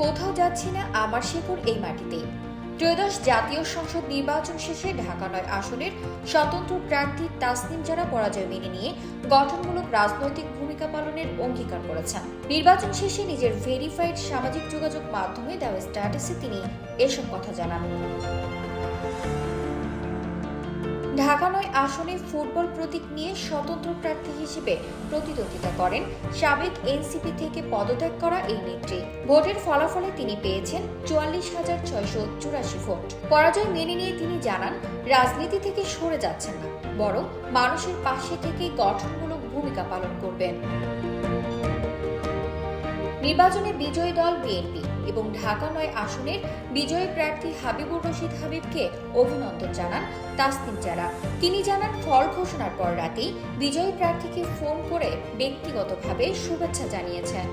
কোথাও যাচ্ছি না আমার শেকড় এই মাটিতেই। ত্রয়োদশ জাতীয় সংসদ নির্বাচন শেষে ঢাকা নয় আসনের স্বতন্ত্র প্রার্থী তাসনিম যারা পরাজয় মেনে নিয়ে গঠনমূলক রাজনৈতিক ভূমিকা পালনের অঙ্গীকার করেছেন। নির্বাচন শেষে নিজের ভেরিফাইড সামাজিক যোগাযোগ মাধ্যমে দেওয়া স্ট্যাটাসে তিনি এসব কথা জানান। ঢাকা নয় আসনে ফুটবল প্রতীক নিয়ে স্বতন্ত্র প্রার্থী হিসেবে প্রতিদ্বন্দ্বিতা করেন সাবেক এনসিপি থেকে পদত্যাগ করা এই নেত্রী। ভোটের ফলাফলে তিনি পেয়েছেন চুয়াল্লিশ হাজার ছয়শো চুরাশি ভোট। পরাজয় মেনে নিয়ে তিনি জানান, রাজনীতি থেকে সরে যাচ্ছেন না, বরং মানুষের পাশে থেকে গঠনমূলক ভূমিকা পালন করবেন। নির্বাচনে বিজয়ী দল বিএনপি এবং ঢাকা নয় আসনের বিজয়ী প্রার্থী হাবিবুর রশিদ হাবিবকে অভিনন্দন জানান তাসনিম যারা তিনি জানান, ফল ঘোষণার পর রাতেই বিজয়ী প্রার্থীকে ফোন করে ব্যক্তিগতভাবে শুভেচ্ছা জানিয়েছেন।